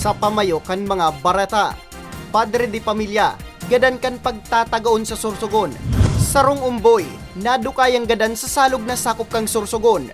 sa pamayo kan mga barata. Padre di pamilya, gadan kan pagtatagaon sa sursugon. Sarong umboy, nadukayang gadan sa salog na sakop kang sursugon.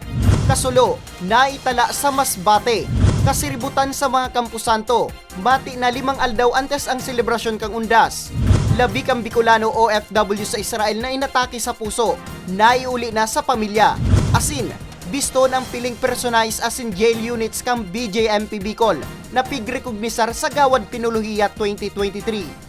Kasulo, naitala sa masbate. Kasiributan sa mga kampusanto, mati na limang aldaw antes ang selebrasyon kang undas. Labi kang Bicolano OFW sa Israel na inatake sa puso, naiuli na sa pamilya. Asin, bisto ng piling personalized as in jail units kang BJMP Bicol na pigrekognisar sa Gawad Pinuluhiya 2023.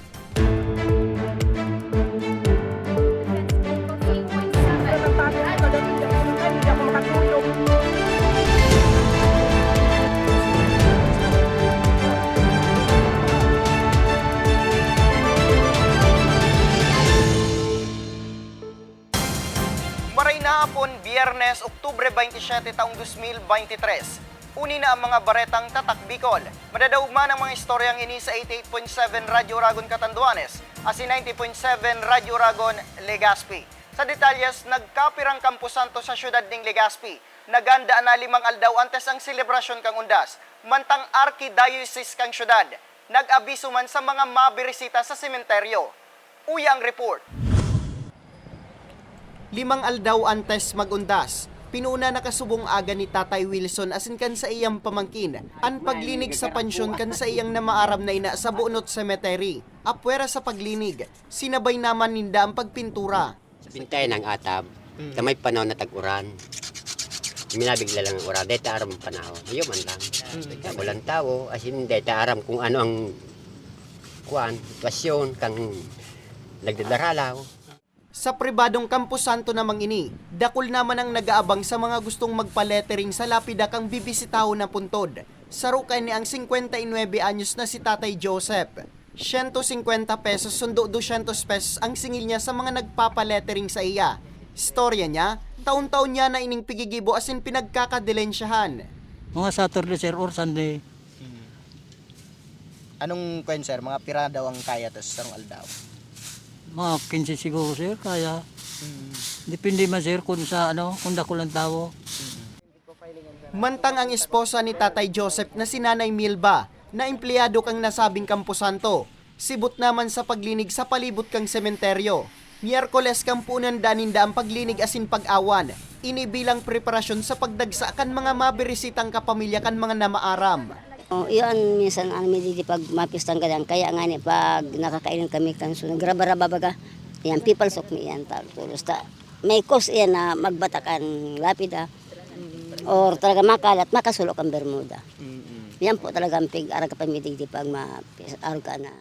27, taong 2023. Uni na ang mga baretang tatak Bicol. Madadaugma ng mga istoryang ini sa 88.7 Radyo Ragon Catanduanes at si 90.7 Radyo Ragon Legazpi. Sa detalyes, nagkapirang kampusanto sa syudad ng Legazpi. Naganda na limang aldaw antes ang selebrasyon kang undas. Mantang Archdiocese kang syudad. Nag-abiso man sa mga mabirisita sa sementeryo. Uyang report. Limang aldaw antes magundas. Pinuna nakasubong aga ni Tatay Wilson asin kan sa iyang pamangkin. An paglinig sa pansyon kan sa iyang namaaram na ina sa Bunot Cemetery. Apwera sa paglinig, sinabay naman ninda ang pagpintura. Sa bintay ng atab, sa may panahon na tag-uran. Minabigla lang ang uran, dahil aram ang panahon. Ayaw man lang. Kaya walang tao, as in, dahil aram kung ano ang kuan, sitwasyon, kang nagdadaralaw. Sa pribadong Kampusanto namang ini, dakol naman ang nagaabang sa mga gustong magpa-lettering sa lapida kang bibisitaho na puntod. Sarukan ni ang 59 anyos na si Tatay Joseph. 150 pesos sundo 200 pesos ang singil niya sa mga nagpapa-lettering sa iya. Storya niya, taon-taon niya na ining pigigibo asin pinagkakadilensyahan. Mga Saturday sir or Sunday. Anong kwen sir? Mga pira daw ang kaya to sa sarong aldaw. Mga 15 siguro sir, kaya. Depende man sir kung sa ano, kung dako lang tao. Mantang ang esposa ni Tatay Joseph na si Nanay Milba, na empleyado kang nasabing kampusanto, sibot naman sa paglinig sa palibot kang sementeryo. Miyerkules kang punan daninda ang paglinig asin pag-awan, inibilang preparasyon sa pagdagsa kan mga mabirisitang kapamilya kan mga namaaram. Oh, iyon minsan ang medidi pag mapistang ka kaya nga ni pag nakakainin kami kan so nagraba-raba baga. Yan people sok mi yan tal tulos ta may cause yan na magbatakan lapida or talaga makalat makasulok ang bermuda. Yan po talaga ang pig araga pamidig di pag ma-arga na.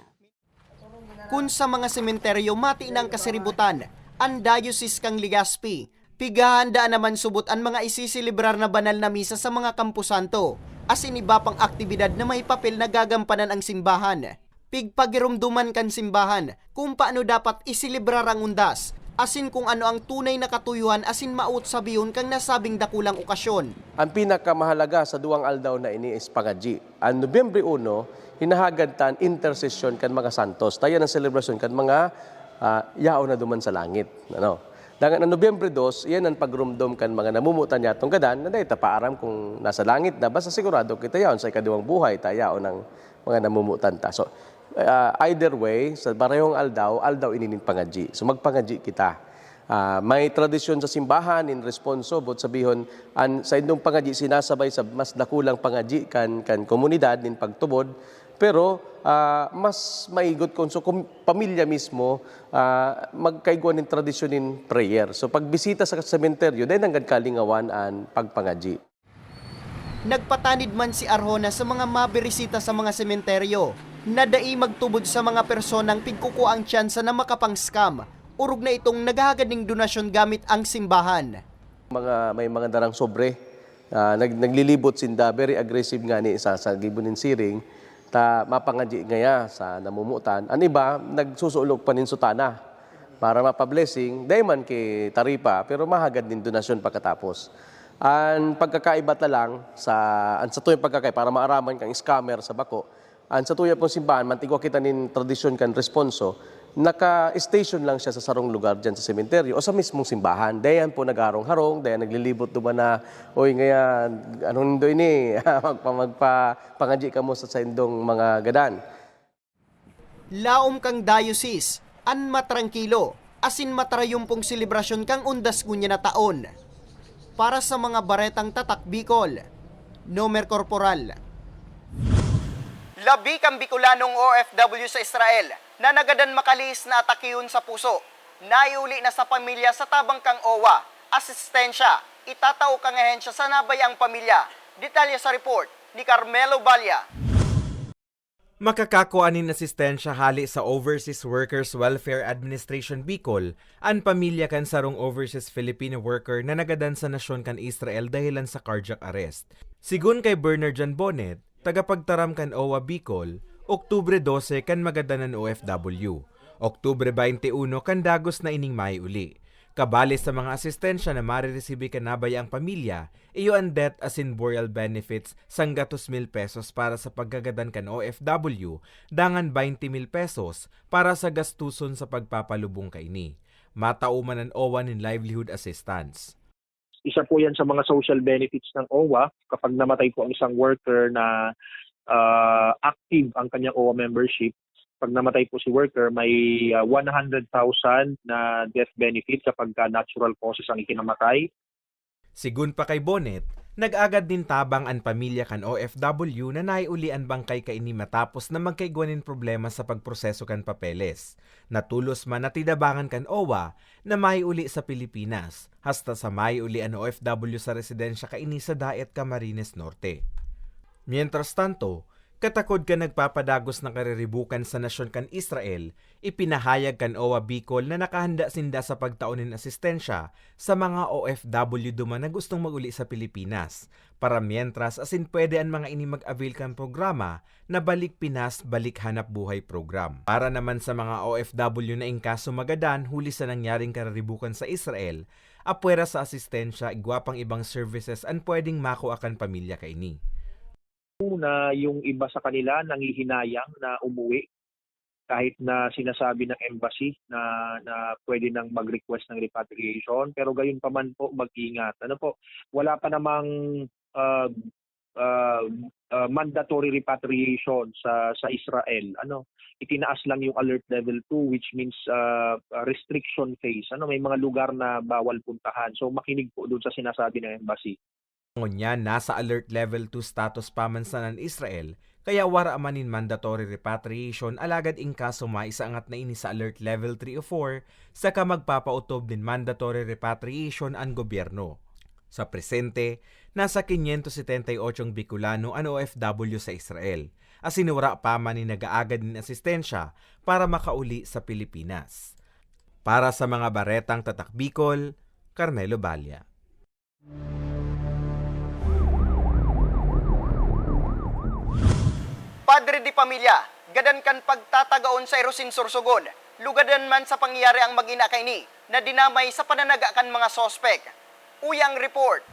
Kun sa mga sementeryo mati ng kasiributan, ang diocese kang Ligaspi, pigahanda naman subot ang mga isisilibrar na banal na misa sa mga kampusanto, asin iba pang aktibidad na may papel na gagampanan ang simbahan. Pigpagirumduman kan simbahan kung paano dapat isilibrar ang undas, asin kung ano ang tunay na katuyuhan asin maut sabiyon kang nasabing dakulang okasyon. Ang pinakamahalaga sa duwang aldaw na ini is pangaji. Ang Nobyembre 1, hinahagad tan intercession kan mga santos. Tayo ng celebration kan mga ah, yao na duman sa langit. Ano? Dangan ang Nobyembre 2, iyan ang pagrumdom kan mga namumutan niya itong gadan na dahil tapaaram kung nasa langit na basta sigurado kita yaon sa ikaduwang buhay tayo ng mga namumutan ta. So, ah, either way, sa barayong aldaw, aldaw ininin pangaji. So magpangaji kita. Ah, may tradisyon sa simbahan in responso bot sabihon an sa indong pangaji sinasabay sa mas dakulang pangaji kan kan komunidad nin pagtubod pero ah, mas maigot kon so kum- pamilya mismo ah, magkaiguan nin tradisyon in prayer. So pagbisita sa sementeryo dahil nanggad kalingawan an pagpangaji. Nagpatanid man si Arjona sa mga mabirisita sa mga sementeryo. Na dai magtubod sa mga personang pigkukuha ang tsansa na makapang-scam. Urog na itong naghahagad ng donasyon gamit ang simbahan. mga may mga darang sobre. Ah, nag, naglilibot sinda. Very aggressive nga ni sa sa gibunin siring ta mapangaji ngaya sa namumutan. An iba nagsusulok pa nin sutana para mapa-blessing. Dayman kay taripa pero mahagad din donasyon pagkatapos. An pagkakaiba ta lang sa an sa tuyong pagkakay para maaraman kang scammer sa bako an sa tuya pong simbahan mantigwa kita nin tradisyon kan responso naka-station lang siya sa sarong lugar dyan sa sementeryo o sa mismong simbahan. Dayan po nag-arong-harong, dayan naglilibot duman na, Uy, ngayon, anong do ini? magpa, magpa, pangadji ka mo sa sendong mga gadan. Laom kang diocese, an matrangkilo, asin matrayumpong selebrasyon kang undas ngunya na taon. Para sa mga baretang tatak Bicol, Nomer Corporal. Labi kang Bicolanong OFW sa Israel na nagadan makalis na atakiyon sa puso. Naiuli na sa pamilya sa tabang kang OWA. Asistensya, itatao kang ahensya sa nabayang pamilya. Detalye sa report ni Carmelo Balya. Makakakuanin asistensya hali sa Overseas Workers Welfare Administration Bicol ang pamilya kan sarong overseas Filipino worker na nagadan sa nasyon kan Israel dahilan sa cardiac arrest. Sigun kay Bernard John Bonnet, tagapagtaram kan OWA Bicol, Oktubre 12 kan magadanan OFW. Oktubre 21 kan dagos na ining may uli. Kabali sa mga asistensya na mariresibi kanabay ang pamilya, iyo ang death as in burial benefits sang gatos mil pesos para sa paggagadan kan OFW, dangan 20 mil pesos para sa gastuson sa pagpapalubong kaini. Matauman ang OWA in livelihood assistance. isa po yan sa mga social benefits ng OWA kapag namatay po ang isang worker na ah, active ang kanyang OWA membership. Pag namatay po si worker, may ah, 100,000 na death benefit kapag ka natural causes ang ikinamatay. Sigun pa kay Bonnet, nag-agad din tabang ang pamilya kan OFW na naiuli ang bangkay kaini matapos na magkaigwanin problema sa pagproseso kan papeles. Natulos man natidabangan kan OWA na maiuli sa Pilipinas, hasta sa maiuli ang OFW sa residensya kaini sa Daet Camarines Norte. Mientras tanto, katakod ka nagpapadagos ng kariribukan sa nasyon kan Israel, ipinahayag kan OWA Bicol na nakahanda sinda sa pagtaunin asistensya sa mga OFW duman na gustong maguli sa Pilipinas. Para mientras asin pwede ang mga ini mag-avail kan programa na Balik Pinas, Balik Hanap Buhay program. Para naman sa mga OFW na ingkaso magadan huli sa nangyaring kariribukan sa Israel, apwera sa asistensya igwapang ibang services ang pwedeng mako akan pamilya kaini. Na yung iba sa kanila nangihinayang na umuwi. Kahit na sinasabi ng embassy na na pwede nang mag-request ng repatriation pero gayon pa man po mag-ingat. Ano po wala pa namang uh, uh, uh, mandatory repatriation sa sa Israel. Ano itinaas lang yung alert level 2 which means uh, restriction phase. Ano may mga lugar na bawal puntahan. So makinig po doon sa sinasabi ng embassy Ngunya, nasa alert level 2 status pa man ng Israel, kaya wara manin mandatory repatriation alagad in kaso maisaangat na ini sa alert level 3 o 4 saka magpapautob din mandatory repatriation ang gobyerno. Sa presente, nasa 578 Bicolano ang OFW sa Israel, asinura pa man ni nagaagad ng asistensya para makauli sa Pilipinas. Para sa mga baretang tatak Bicol, Carmelo Balya. Padre di Pamilya, gadan kan pagtatagaon sa Erosin Sursugon, lugadan man sa pangyayari ang mag-ina kay ni, na dinamay sa pananaga kan mga sospek. Uyang report.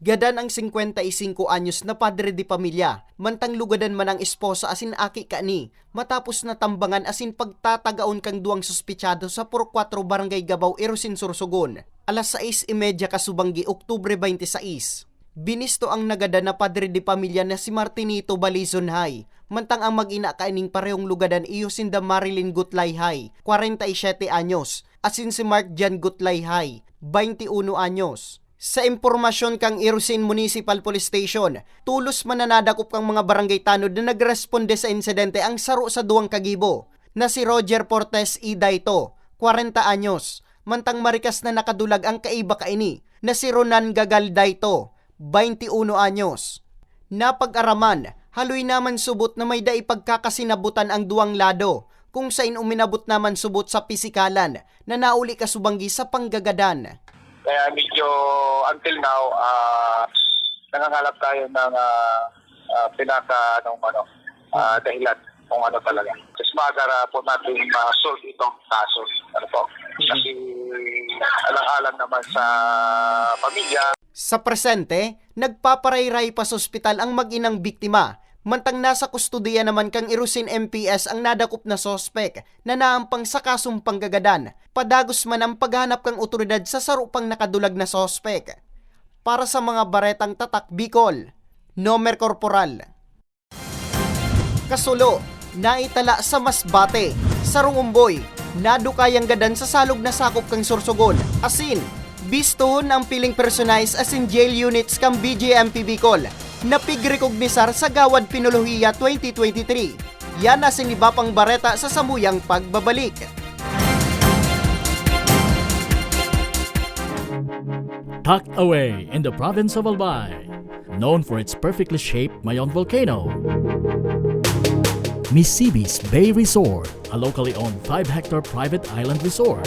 Gadan ang 55 anyos na padre di pamilya, mantang lugadan man ang esposa asin aki kani, matapos na tambangan asin pagtatagaon kang duwang suspitsado sa Puro 4 Barangay Gabaw, Erosin Sursugon, alas 6.30 kasubanggi Oktubre 26. Binisto ang nagada na padre di pamilya na si Martinito Balizon High, mantang ang mag-ina kaining parehong lugadan iyo sinda Marilyn Gutlay High, 47 anyos, asin si Mark Jan Gutlay High, 21 anyos. Sa impormasyon kang Irusin Municipal Police Station, tulos mananadakop kang mga barangay tanod na nagresponde sa insidente ang saro sa duwang kagibo na si Roger Portes Idaito, 40 anyos, mantang marikas na nakadulag ang kaiba kaini na si Ronan Gagaldaito, 21 anyos. Napag-araman, haloy naman subot na may dai pagkakasinabutan ang duwang lado, kung sain uminabot naman subot sa pisikalan na nauli kasubanggi sa panggagadan. Kaya medyo until now, ah nangangalap tayo ng ah, ah, pinaka anong, ano, ah, dahilan kung ano talaga. Just magara po natin ma-solve itong kaso. Ano po? Kasi alang-alang naman sa pamilya, Sa presente, nagpaparayray pa sa ospital ang mag-inang biktima, Mantang nasa kustudiya naman kang Irusin MPS ang nadakop na sospek na naampang sa kasong panggagadan. Padagos man ang paghanap kang otoridad sa sarupang nakadulag na sospek. Para sa mga baretang tatak Bicol, Nomer Corporal. Kasulo, naitala sa Masbate, Sarong Umboy, nadukayang gadan sa salog na sakop kang Sorsogon. Asin, bistuhon ang piling personized as in jail units kang BJMP Bicol na pigrekognisar sa Gawad Pinolohiya 2023. Yan na siniba pang bareta sa samuyang pagbabalik. tucked away in the province of Albay, known for its perfectly shaped Mayon volcano. Misibis Bay Resort, a locally owned 5-hectare private island resort.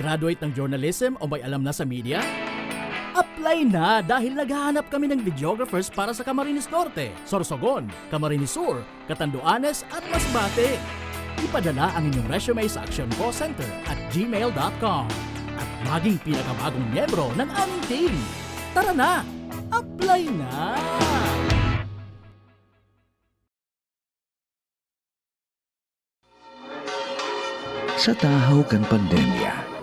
Graduate ng journalism o may alam na sa media? Apply na dahil naghahanap kami ng videographers para sa Camarines Norte, Sorsogon, Camarines Sur, Catanduanes at Masbate. Ipadala ang inyong resume sa Action Call Center at gmail.com at maging pinakabagong miyembro ng aming team. Tara na! Apply na! Sa tahaw kan pandemya,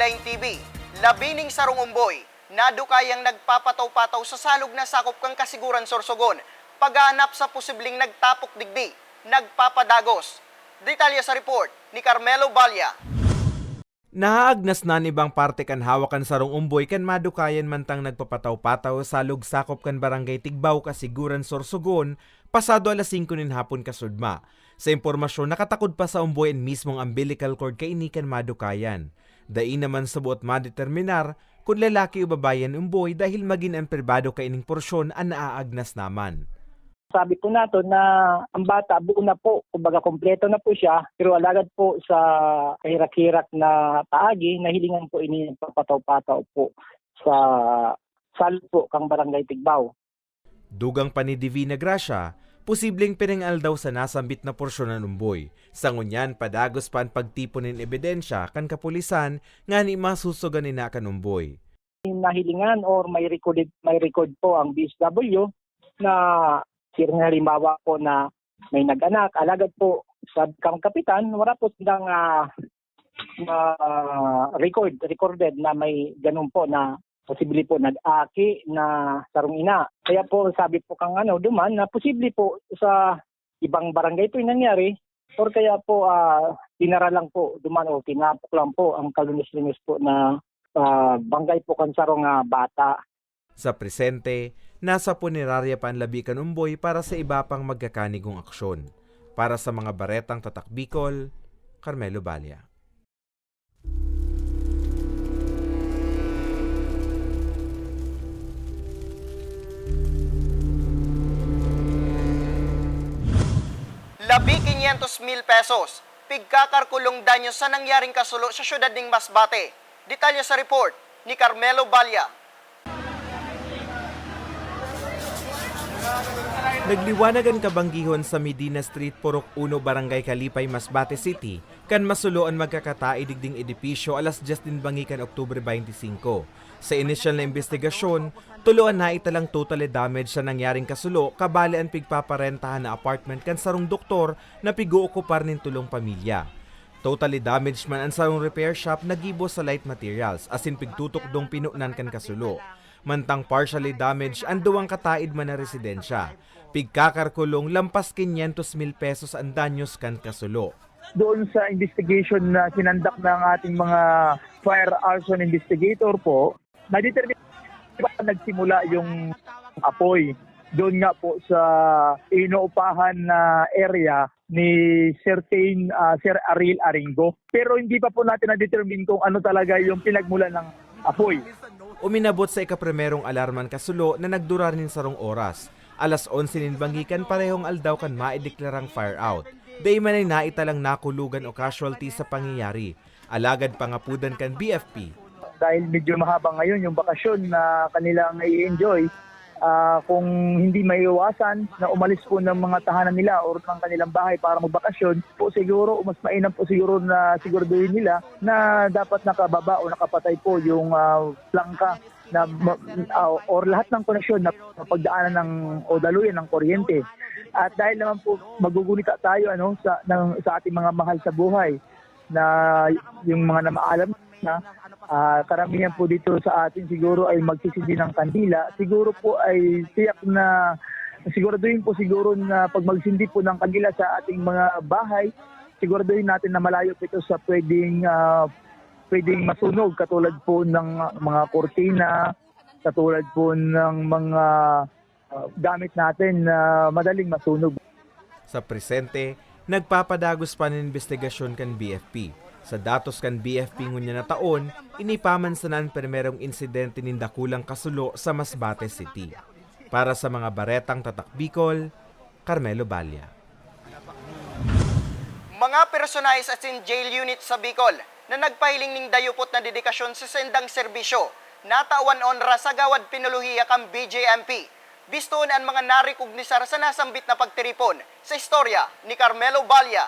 Online TV. Labining sarong umboy, nadukayang nagpapataw-pataw sa salog na sakop kang kasiguran sorsogon, paghanap sa posibleng nagtapok digdi, nagpapadagos. Detalye sa report ni Carmelo Balya. Nahaagnas na ni ibang parte kan hawakan sarong umboy kan madukayan mantang nagpapataw-pataw sa lugsakop kan barangay Tigbaw kasiguran Sorsogon pasado alas 5 nin hapon kasudma. Sa impormasyon nakatakod pa sa umboy ang mismong umbilical cord kay inikan madukayan. Dai naman sa buot madeterminar kung lalaki o babayan umboy dahil maging ang pribado kay ining porsyon ang naaagnas naman. Sabi po nato na ang bata buo na po, kumbaga kompleto na po siya, pero alagad po sa kahirak-hirak na paagi, nahilingan po ini papataw-pataw po sa salo po kang barangay Tigbaw. Dugang pa ni Divina Gracia, posibleng pinangal daw sa nasambit na porsyon ng umboy. Sa ngunyan, padagos pa ang pagtipon ng ebidensya kan kapulisan nga ni masusugan ni na umboy. Nahilingan or may recorded may record po ang BSW na sir nga halimbawa po na may nag-anak, alagad po sa kang kapitan, wala po silang ah, na record, recorded na may ganun po na posible po nag-aki na sarong ina. Kaya po sabi po kang ano duman na posible po sa ibang barangay po yung nangyari or kaya po ah, uh, tinara lang po duman o tinapok lang po ang kalunis-lunis po na uh, banggay po kan sarong uh, bata. Sa presente, nasa punerarya pa ang labi kanumboy para sa iba pang magkakanigong aksyon. Para sa mga baretang tatak Bicol, Carmelo Balia. 1,500,000 pesos. Pigkakarkulong danyo sa nangyaring kasulo sa syudad ng Masbate. Detalye sa report ni Carmelo Balya. Nagliwanagan kabanggihon sa Medina Street, Purok 1, Barangay Kalipay, Masbate City, kan masuloan magkakatai digding edipisyo alas 10 din bangikan Oktubre 25. Sa initial na investigasyon, tuluan na italang totally damage sa nangyaring kasulo kabali ang pigpaparentahan na apartment kan sarong doktor na piguokupar nin tulong pamilya. Totally damaged man ang sarong repair shop nagibo sa light materials asin pigtutok dong pinunan kan kasulo. Mantang partially damaged ang duwang kataid man na residensya. Pigkakarkulong lampas 500 mil pesos ang danyos kan kasulo. doon sa investigation na sinandak ng ating mga fire arson investigator po, na-determine nagsimula yung apoy doon nga po sa inuupahan na area ni certain uh, Sir Ariel Aringo. Pero hindi pa po natin na-determine kung ano talaga yung pinagmulan ng apoy. Uminabot sa ikaprimerong alarman kasulo na nagdura rin sarong oras. Alas 11 nin bangikan parehong aldaw kan maideklarang fire out. Day man ay naitalang nakulugan o casualty sa pangyayari. Alagad pangapudan kan BFP. dahil medyo mahaba ngayon yung bakasyon na kanilang i-enjoy, ah, kung hindi maiiwasan na umalis po ng mga tahanan nila or ng kanilang bahay para magbakasyon, po siguro, mas mainam po siguro na siguraduhin nila na dapat nakababa o nakapatay po yung ah, plangka na ah, or lahat ng koneksyon na mapagdaanan ng o daluyan ng kuryente. At dahil naman po magugunita tayo ano sa ng, sa ating mga mahal sa buhay na yung mga namaalam na ah, karamihan po dito sa atin siguro ay magsisindi ng kandila. Siguro po ay tiyak na siguraduhin po siguro na pag magsindi po ng kandila sa ating mga bahay, siguraduhin natin na malayo po ito sa pwedeng ah, pwedeng masunog katulad po ng mga kortina, katulad po ng mga ah, gamit natin na madaling masunog. Sa presente, nagpapadagos pa ng investigasyon kan BFP. Sa datos kan BFP ngunya na taon, inipaman sa nan primerong insidente nin dakulang kasulo sa Masbate City. Para sa mga baretang tatak Bicol, Carmelo Balya. Mga personalis at in jail unit sa Bicol na nagpahiling ning dayupot na dedikasyon sa sendang serbisyo, natawan onra sa gawad pinuluhiya kang BJMP. Bistoon ang mga narikognisar sa nasambit na pagtiripon sa istorya ni Carmelo Balya.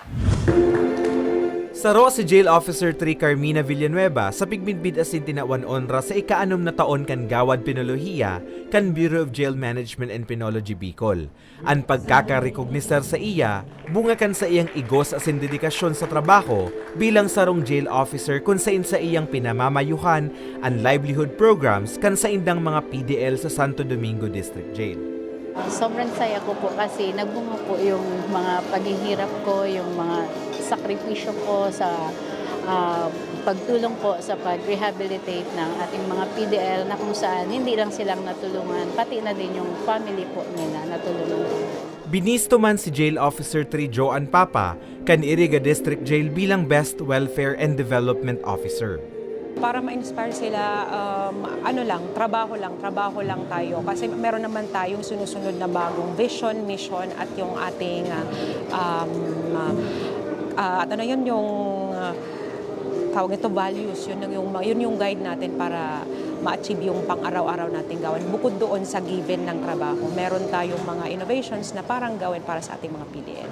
Saro si Jail Officer 3 Carmina Villanueva sa pigminbid asin tinawan onra sa ikaanom na taon kan Gawad Pinolohiya kan Bureau of Jail Management and Penology Bicol. Ang pagkakarikognisar sa iya, bunga kan sa iyang igos asin dedikasyon sa trabaho bilang sarong jail officer kung sain sa iyang pinamamayuhan ang livelihood programs kan sa indang mga PDL sa Santo Domingo District Jail. Sobrang saya ko po kasi nagbunga po yung mga paghihirap ko, yung mga sakripisyo ko sa ah, pagtulong po sa pag-rehabilitate ng ating mga PDL na kung saan hindi lang silang natulungan, pati na din yung family po nila natulungan. Binisto man si Jail Officer 3 Joan Papa kan Iriga District Jail bilang Best Welfare and Development Officer. para ma-inspire sila, um, ano lang, trabaho lang, trabaho lang tayo. Kasi meron naman tayong sunusunod na bagong vision, mission, at yung ating, ah, um, ah, ah, at ano yun, yung ah, tawag ito values, yun yung, yun yung guide natin para ma-achieve yung pang-araw-araw nating gawin. Bukod doon sa given ng trabaho, meron tayong mga innovations na parang gawin para sa ating mga PDL.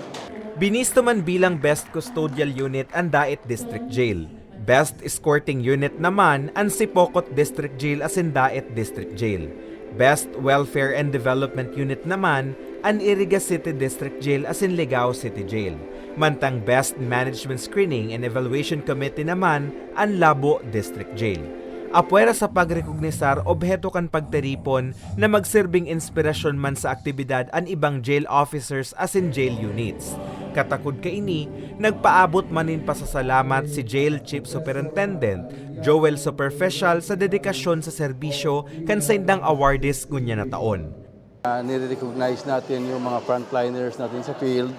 Binisto man bilang Best Custodial Unit ang Daet District Jail. Best Escorting Unit naman ang Sipokot District Jail as in Daet District Jail. Best Welfare and Development Unit naman ang Iriga City District Jail as in Ligao City Jail. Mantang Best Management Screening and Evaluation Committee naman ang Labo District Jail. Apwera sa pagrekognisar obheto kan pagteripon na magsirbing inspirasyon man sa aktibidad an ibang jail officers as in jail units. Katakod kaini, nagpaabot manin pasasalamat si Jail Chief Superintendent Joel Superficial sa dedikasyon sa serbisyo kan sa indang awardees gunya na taon. Uh, nire-recognize natin yung mga frontliners natin sa field,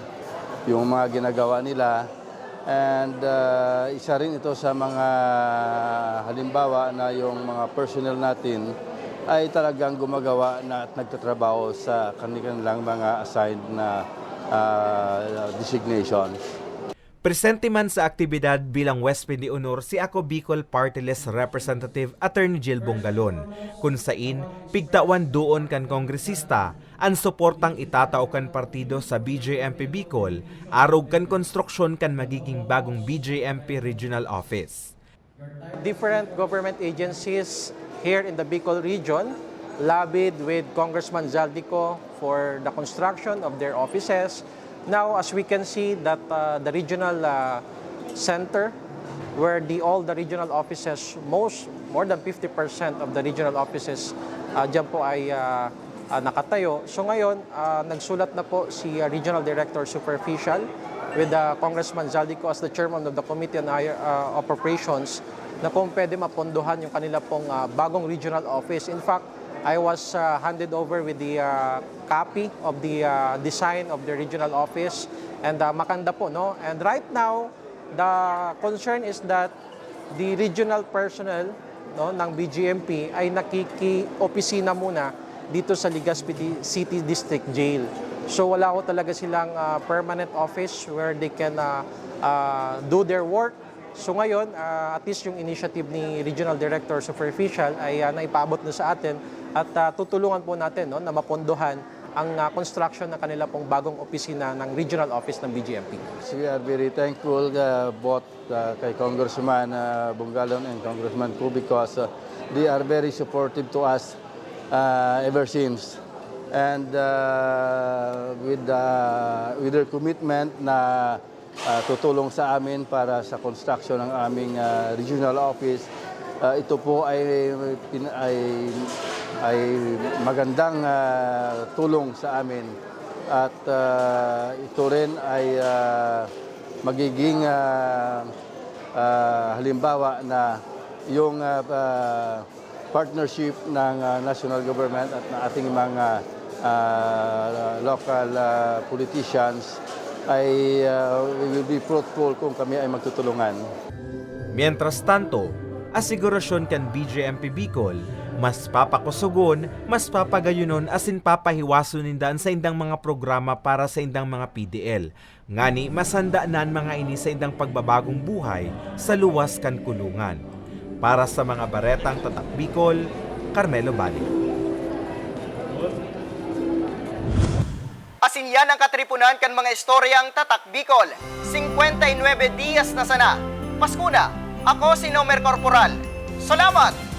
yung mga ginagawa nila. And uh, isa rin ito sa mga halimbawa na yung mga personnel natin ay talagang gumagawa na at nagtatrabaho sa kanilang mga assigned na uh, designation. Presente man sa aktibidad bilang West Honor si Ako Bicol Party List Representative Attorney Jill Bongalon, kung sain pigtawan doon kan kongresista ang suportang itatao kan partido sa BJMP Bicol arog kan konstruksyon kan magiging bagong BJMP Regional Office. different government agencies here in the Bicol region lobbied with Congressman Zaldico for the construction of their offices. Now, as we can see that uh, the regional uh, center where the all the regional offices, most more than 50% of the regional offices uh, dyan po ay uh, uh, nakatayo. So ngayon, uh, nagsulat na po si uh, Regional Director Superficial with uh, Congressman Zaldico as the chairman of the Committee on uh, Appropriations na kung pwede mapondohan yung kanila pong uh, bagong regional office. In fact, I was uh, handed over with the uh, copy of the uh, design of the regional office. And uh, makanda po no? And right now the concern is that the regional personnel no ng BGMP ay nakiki-opisina muna dito sa Legazpi City District Jail. So wala ko talaga silang uh, permanent office where they can uh, uh, do their work. So ngayon, uh, at least yung initiative ni Regional Director Superficial ay uh, naipaabot na sa atin at uh, tutulungan po natin no, na mapondohan ang uh, construction ng kanila pong bagong opisina ng regional office ng BGMP. We are very thankful uh, both uh, kay Congressman uh, Bungalon and Congressman Ku because uh, they are very supportive to us uh, ever since. And uh, with, uh, with their commitment na uh, tutulong sa amin para sa construction ng aming uh, regional office, uh, ito po ay, ay, ay magandang uh, tulong sa amin at uh, ito rin ay uh, magiging uh, uh, halimbawa na yung uh, uh, partnership ng uh, national government at ng ating mga uh, local uh, politicians ay uh, will be fruitful kung kami ay magtutulungan. Mientras tanto, asigurasyon kan BJMP Bicol, mas papakusugon, mas papagayunon asin papahiwason nindaan sa indang mga programa para sa indang mga PDL. Ngani, masandaanan mga ini sa indang pagbabagong buhay sa luwas kan kulungan. Para sa mga baretang tatak Bicol, Carmelo Bali. Asin yan ang katripunan kan mga istoryang Tatak Bicol. 59 dias na sana. Paskuna, ako si Nomer Corporal. Salamat!